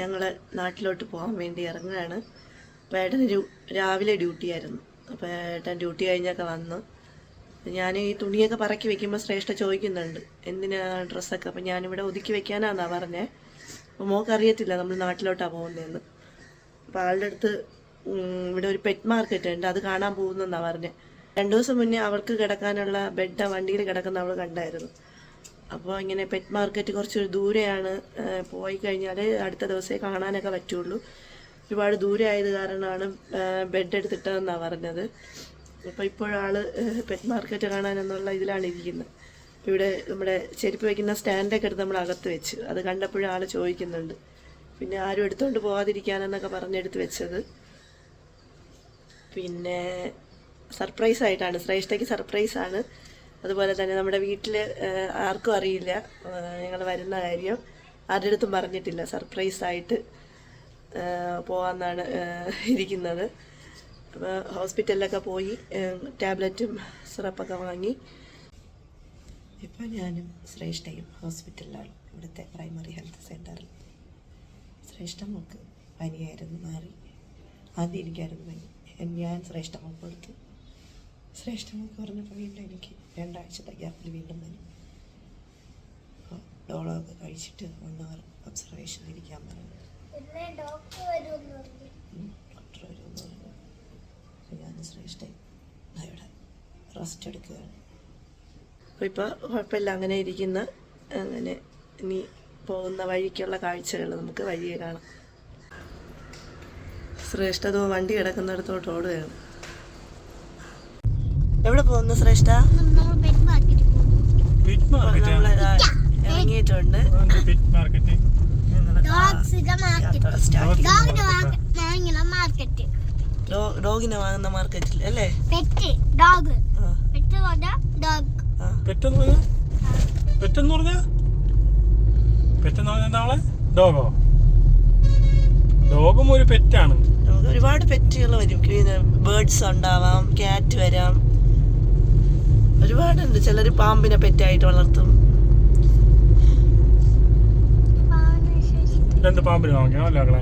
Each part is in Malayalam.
ഞങ്ങൾ നാട്ടിലോട്ട് പോകാൻ വേണ്ടി ഇറങ്ങുകയാണ്. അപ്പോൾ ഏട്ടന് രാവിലെ ഡ്യൂട്ടി ആയിരുന്നു. അപ്പോൾ ഏട്ടൻ ഡ്യൂട്ടി കഴിഞ്ഞൊക്കെ വന്ന്. ഞാൻ ഈ തുണിയൊക്കെ പറക്കി വെക്കുമ്പോൾ ശ്രേഷ്ഠ ചോദിക്കുന്നുണ്ട് എന്തിനാ ഡ്രസ്സൊക്കെ? അപ്പം ഞാനിവിടെ ഒതുക്കി വെക്കാനാന്നാ പറഞ്ഞേ. അപ്പോൾ മോക്കറിയത്തില്ല നമ്മൾ നാട്ടിലോട്ടാണ് പോകുന്നതെന്ന് അപ്പോൾ ആളുടെ അടുത്ത് ഇവിടെ ഒരു പെറ്റ് മാർക്കറ്റ് ഉണ്ട് അത് കാണാൻ പോകുന്നെന്നാണ് പറഞ്ഞത് രണ്ടു ദിവസം മുന്നേ അവൾക്ക് കിടക്കാനുള്ള ബെഡ് വണ്ടിയിൽ കിടക്കുന്ന അവൾ കണ്ടായിരുന്നു. അപ്പോൾ ഇങ്ങനെ പെറ്റ് മാർക്കറ്റ് കുറച്ചൊരു ദൂരെയാണ് പോയി കഴിഞ്ഞാൽ അടുത്ത ദിവസമേ കാണാനൊക്കെ പറ്റുള്ളൂ. ഒരുപാട് ദൂരെ ആയത് കാരണമാണ് ബെഡ് എടുത്തിട്ടതെന്നാണ് പറഞ്ഞത്. അപ്പോൾ ഇപ്പോഴാൾ പെറ്റ് മാർക്കറ്റ് കാണാനെന്നുള്ള ഇതിലാണ് ഇരിക്കുന്നത് ഇവിടെ നമ്മുടെ ചെരുപ്പ് വയ്ക്കുന്ന സ്റ്റാൻഡൊക്കെ എടുത്ത് നമ്മൾ അകത്ത് വെച്ച് അത് കണ്ടപ്പോഴും ആൾ ചോദിക്കുന്നുണ്ട്. പിന്നെ ആരും എടുത്തുകൊണ്ട് പോകാതിരിക്കാനെന്നൊക്കെ പറഞ്ഞെടുത്ത് വെച്ചത്. പിന്നെ സർപ്രൈസ് ആയിട്ടാണ് ശ്രേഷ്ഠയ്ക്ക് സർപ്രൈസാണ് അതുപോലെ തന്നെ നമ്മുടെ വീട്ടിൽ ആർക്കും അറിയില്ല ഞങ്ങൾ വരുന്ന കാര്യം. ആരുടെ അടുത്തും പറഞ്ഞിട്ടില്ല. സർപ്രൈസ് ആയിട്ട് ആ, പോവാന്നാണ് ഇരിക്കുന്നത്. അപ്പോൾ ഹോസ്പിറ്റലിലൊക്കെ പോയി ടാബ്ലറ്റും സിറപ്പൊക്കെ വാങ്ങി. ഇപ്പോൾ ഞാനും ശ്രേഷ്ഠയും ഹോസ്പിറ്റലിലാണ്. ഇവിടുത്തെ പ്രൈമറി ഹെൽത്ത് സെന്ററിൽ ശ്രേഷ്ഠ മോക്ക് പനിയായിരുന്നു മാറി. ആദ്യം എനിക്കായിരുന്നു പനി ഞാൻ ശ്രേഷ്ഠ മോക്ക് കൊടുത്തു ശ്രേഷ്ഠ മോക്ക് പറഞ്ഞപ്പോൾ വീണ്ടും എനിക്ക് രണ്ടാഴ്ചത്തെ ഗ്യാപ്പിൽ വീണ്ടും വരും. ഡോളൊക്കെ കഴിച്ചിട്ട് വൺ അവർ ഒബ്സർവേഷനിൽ ഇരിക്കാൻ പറഞ്ഞു. ഡോക്ടർ വരുമെന്ന് പറഞ്ഞു. ഉം, വരുമെന്ന് പറഞ്ഞു. ഞാൻ ശ്രേഷ്ഠ ഇവിടെ റെസ്റ്റ് എടുക്കുകയാണ്. അപ്പോൾ ഇപ്പോൾ കുഴപ്പമില്ല അങ്ങനെ ഇരിക്കുന്ന അങ്ങനെ ഇനി പോകുന്ന വഴിക്കുള്ള കാഴ്ചകൾ നമുക്ക് വഴിയെ കാണാം. ശ്രേഷ്ഠതോ വണ്ടി കിടക്കുന്നിടത്തോട്ട് ഓടുകയാണ്. എവിടെ പോകുന്നു ശ്രേഷ്ഠ? ഇറങ്ങിയിട്ടുണ്ട്. ഡോഗിന് വാങ്ങുന്ന മാർക്കറ്റ് ഡോഗിനെ വാങ്ങുന്ന മാർക്കറ്റിൽ അല്ലേ? പെറ്റ് ഡോഗ് പെറ്റ് പറഞ്ഞ ഡോഗ്. പെറ്റെന്ന് പെറ്റെന്ന് പെറ്റെന്ന് പറഞ്ഞാൽ ഡോഗോ ഡോഗും ഒരു പെറ്റാണ് നമുക്ക് ഒരുപാട് പെറ്റുകൾ വരും. ബേർഡ്സ് ഉണ്ടാവാം ക്യാറ്റ് വരാം. ഒരുപാടുണ്ട്. ചിലർ പാമ്പിനെ പെറ്റായിട്ട് വളർത്തും. രണ്ട് പാമ്പിന് വാങ്ങിയോ അല്ല മക്കളെ?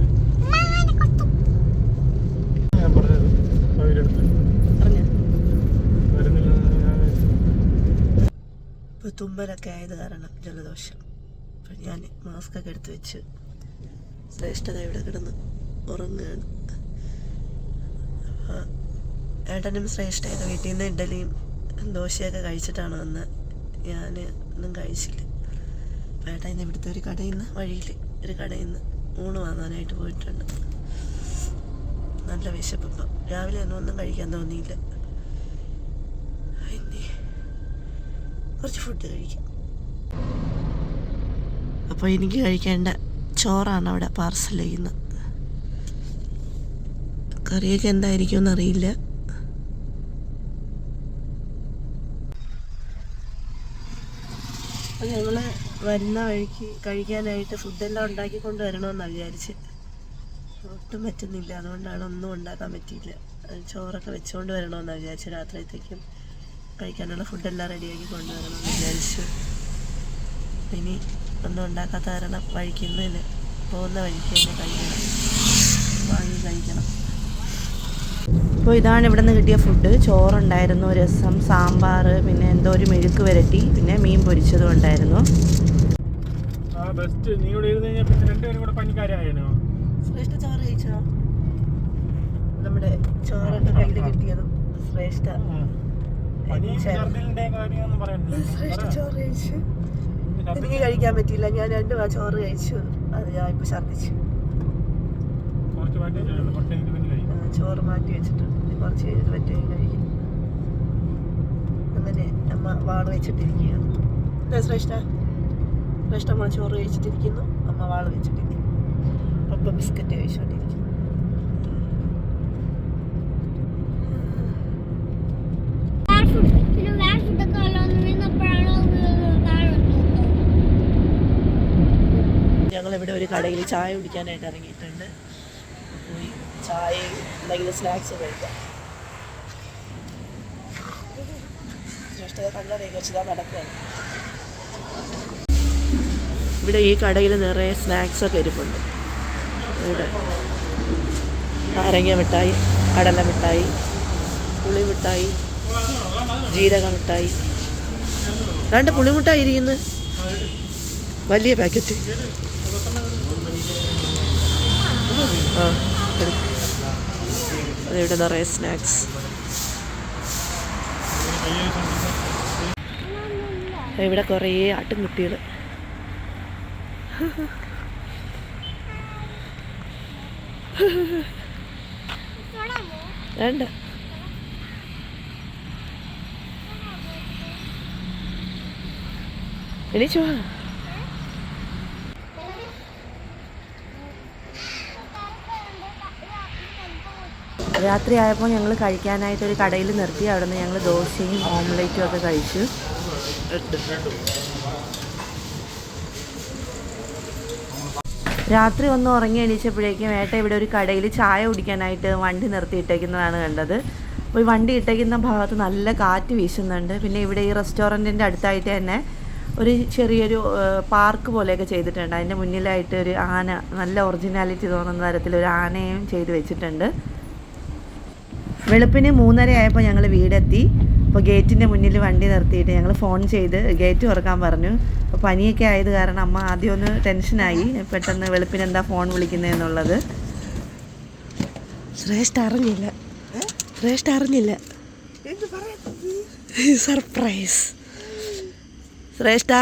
ഞാൻ പറഞ്ഞത് അവരെടുത്ത്. പറഞ്ഞോ? വരുന്നില്ല. ഇപ്പോൾ തുമ്മലൊക്കെ ആയത് കാരണം ജലദോഷം. അപ്പം ഞാൻ മാസ്ക് ഒക്കെ എടുത്ത് വെച്ച് ശ്രേഷ്ഠത ഇവിടെ കിടന്ന് ഉറങ്ങുകയാണ്. ഏട്ടനും ശ്രേഷ്ഠയൊക്കെ വീട്ടിൽ നിന്ന് ഇഡലിയും ദോശയൊക്കെ കഴിച്ചിട്ടാണ് വന്ന് ഞാൻ ഒന്നും കഴിച്ചില്ല. വേട്ട ഇന്ന് ഇവിടുത്തെ ഒരു കടയിൽ നിന്ന് വഴിയിൽ ഒരു കടയിൽ നിന്ന് ഊണ് വാങ്ങാനായിട്ട് പോയിട്ടുണ്ട്. നല്ല വിശപ്പ് ഇപ്പം രാവിലെ ഒന്നും ഒന്നും കഴിക്കാൻ തോന്നിയില്ല. പിന്നെ കുറച്ച് ഫുഡ് കഴിക്കാം. അപ്പോൾ എനിക്ക് കഴിക്കേണ്ട ചോറാണ് അവിടെ പാർസൽ ചെയ്യുന്നത്. കറിയൊക്കെ എന്തായിരിക്കും എന്നറിയില്ല അപ്പോൾ ഞങ്ങൾ വരുന്ന വഴിക്ക് കഴിക്കാനായിട്ട് ഫുഡെല്ലാം ഉണ്ടാക്കി കൊണ്ടുവരണമെന്നാണ് വിചാരിച്ച്. ഒട്ടും പറ്റുന്നില്ല. അതുകൊണ്ടാണ് ഒന്നും ഉണ്ടാക്കാൻ പറ്റിയില്ല. ചോറൊക്കെ വെച്ചുകൊണ്ട് വരണമെന്നാണ് വിചാരിച്ചു രാത്രിയത്തേക്കും കഴിക്കാനുള്ള ഫുഡെല്ലാം റെഡിയാക്കി കൊണ്ടുവരണമെന്ന് വിചാരിച്ചു. ഇനി ഒന്നും ഉണ്ടാക്കാത്ത കാരണം വഴിക്ക് ഇന്ന് തന്നെ പോകുന്ന വഴിക്ക് തന്നെ കഴിക്കണം. വാങ്ങി കഴിക്കണം. അപ്പോൾ ഇതാണ് ഇവിടെ നിന്ന് കിട്ടിയ ഫുഡ് ചോറുണ്ടായിരുന്നു രസം സാമ്പാർ പിന്നെ എന്തോ ഒരു മെഴുക്ക് വരട്ടി പിന്നെ മീൻ പൊരിച്ചതും ഉണ്ടായിരുന്നു. ബെസ്റ്റ് നീ ഇവിടെ ഇരുന്ന് കഴിഞ്ഞാൽ പിന്നെ രണ്ടുപേരും കൂടെ പണിക്കാരായനോ? ശ്രേഷ്ഠ ചോറ് കഴിച്ചോ? നമ്മുടെ ചോറൊക്കെ കയ്യിൽ കിട്ടിയത് ശ്രേഷ്ഠ. ശ്രേഷ്ഠ ചോറ് കഴിച്ചു. എനിക്ക് കഴിക്കാൻ പറ്റിയില്ല. ഞാൻ രണ്ടു ചോറ് കഴിച്ചു. അത് ഞാൻ ഇപ്പൊ ഛർദിച്ചു. ചോറ് മാറ്റി വെച്ചിട്ടുണ്ട്. കുറച്ച് കഴിഞ്ഞിട്ട് പറ്റുമെങ്കിൽ കഴിക്കും. അങ്ങനെ അമ്മ വാൾ വെച്ചിട്ടിരിക്കുകയാണ്. അല്ലേ ശ്രേഷ്ഠ. ശ്രേഷ്ഠ അമ്മ ചോറ് കഴിച്ചിട്ടിരിക്കുന്നു. അമ്മ വാൾ വെച്ചിട്ടിരിക്കുന്നു. അപ്പം ബിസ്ക്കറ്റ് കഴിച്ചുകൊണ്ടിരിക്കുന്നു ഞങ്ങളിവിടെ ഒരു കടയിൽ ചായ കുടിക്കാനായിട്ട് ഇറങ്ങിയിട്ടുണ്ട്. ചായയും എന്തെങ്കിലും സ്നാക്സ് കഴിക്കാം. വെച്ചിതാ നടക്കുകയാണ് ഇവിടെ ഈ കടയിൽ നിറയെ സ്നാക്സ് ഒക്കെ ഇരിപ്പുണ്ട്. ഇവിടെ നാരങ്ങ മിഠായി കടല മിഠായി പുളി മിഠായി ജീരക മിഠായി. രണ്ട് പുളിമുട്ടായി ഇരിക്കുന്നു. വലിയ പാക്കറ്റ്. ആ എടുക്ക്. അതിവിടെ നിറയെ സ്നാക്സ് ഇവിടെ കുറേ ആട്ടിൻകുട്ടികൾ വേണ്ട. എണീച്ചു വാ രാത്രി ആയപ്പോൾ ഞങ്ങൾ കഴിക്കാനായിട്ട് ഒരു കടയിൽ നിർത്തി. അവിടെ നിന്ന് ഞങ്ങൾ ദോശയും ഓംലേറ്റും ഒക്കെ കഴിച്ചു. രാത്രി ഒന്ന് ഉറങ്ങി എണീച്ചപ്പോഴേക്കും ഏട്ട ഇവിടെ ഒരു കടയിൽ ചായ കുടിക്കാനായിട്ട് വണ്ടി നിർത്തിയിട്ടേക്കുന്നതാണ് കണ്ടത്. അപ്പോൾ ഈ വണ്ടി ഇട്ടേക്കുന്ന ഭാഗത്ത് നല്ല കാറ്റ് വീശുന്നുണ്ട്. പിന്നെ ഇവിടെ ഈ റെസ്റ്റോറന്റിന്റെ അടുത്തായിട്ട് തന്നെ ഒരു ചെറിയൊരു പാർക്ക് പോലെയൊക്കെ ചെയ്തിട്ടുണ്ട്. അതിന്റെ മുന്നിലായിട്ട് ഒരു ആന നല്ല ഒറിജിനാലിറ്റി തോന്നുന്ന തരത്തിൽ ഒരു ആനയും ചെയ്ത് വെച്ചിട്ടുണ്ട്. വെളുപ്പിന് മൂന്നര ആയപ്പോൾ ഞങ്ങൾ വീടെത്തി. അപ്പോൾ ഗേറ്റിന്റെ മുന്നിൽ വണ്ടി നിർത്തിയിട്ട് ഞങ്ങൾ ഫോൺ ചെയ്ത് ഗേറ്റ് തുറക്കാൻ പറഞ്ഞു. അപ്പോൾ പനിയൊക്കെ ആയത് കാരണം അമ്മ ആദ്യം ഒന്ന് ടെൻഷനായി പെട്ടെന്ന് വെളുപ്പിന് എന്താ ഫോൺ വിളിക്കുന്നതെന്നുള്ളത് ശ്രേഷ്ഠ അറിഞ്ഞില്ല. ശ്രേഷ്ഠ അറിഞ്ഞില്ല. സർപ്രൈസ്. ശ്രേഷ്ഠ.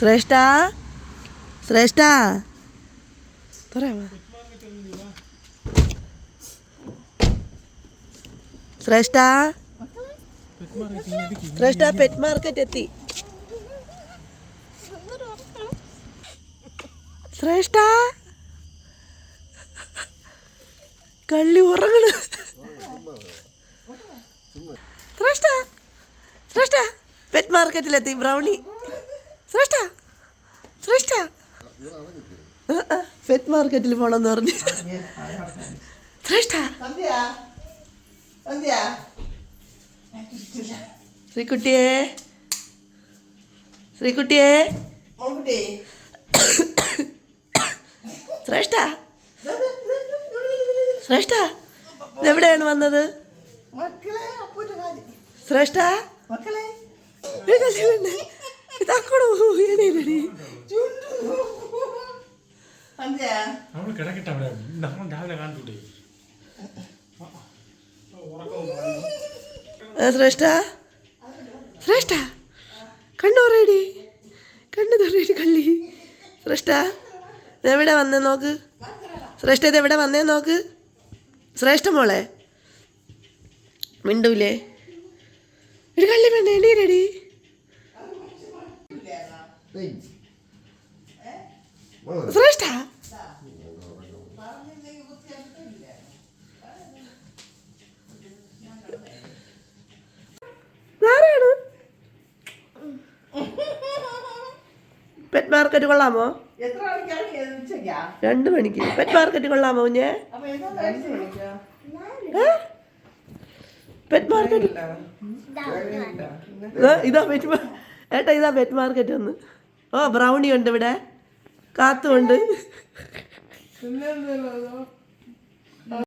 ശ്രേഷ്ഠ ശ്രേഷ്ഠ പറയാമോ ശ്രേഷ്ഠ? ശ്രേഷ്ഠ പെറ്റ് മാർക്കറ്റ് എത്തി. ശ്രേഷ്ഠ? കള്ളി ഉറങ്ങണ്. ശ്രേഷ്ഠ ശ്രേഷ്ഠ പെറ്റ് മാർക്കറ്റിലെത്തി ബ്രൗണി ശ്രേഷ്ഠ ശ്രേഷ്ഠ. പെറ്റ് മാർക്കറ്റിൽ പോണെന്ന് പറഞ്ഞു. ശ്രേഷ്ഠ. ശ്രീകുട്ടിയെ? ശ്രീകുട്ടിയെ? ശ്രേഷ്ഠ? ശ്രേഷ്ഠ എവിടെയാണ് വന്നത്? ശ്രേഷ്ഠ. ഇതാക്കണോ എണീലടി നമ്മൾ കിടക്കട്ടെ അവിടെ. നമ്മൾ രാവിലെ കണ്ടുകൂടെ ശ്രേഷ്ഠ? ശ്രേഷ്ഠ കണ്ണു പറയടി കണ്ണു തുറയടി കള്ളി. ശ്രേഷ്ഠ ഇതെവിടെ വന്നേ നോക്ക്? ശ്രേഷ്ഠ ഇതെവിടെ വന്നേ നോക്ക്? ശ്രേഷ്ഠ മോളെ മിണ്ടൂലേ. ഒരു കള്ളി വേണ്ട റെഡി ശ്രേഷ്ഠ പെറ്റ് മാർക്കറ്റ് കൊള്ളാമോ? രണ്ട് മണിക്ക്. പെറ്റ് മാർക്കറ്റ് കൊള്ളാമോ കുഞ്ഞെ? പെറ്റ് മാർക്കറ്റ് ഇതാ പെറ്റ് ഏട്ടാ ഇതാ പെറ്റ് മാർക്കറ്റ് ഒന്ന്. ഓ ബ്രൗണി ഉണ്ട് ഇവിടെ. കാത്തുണ്ട്?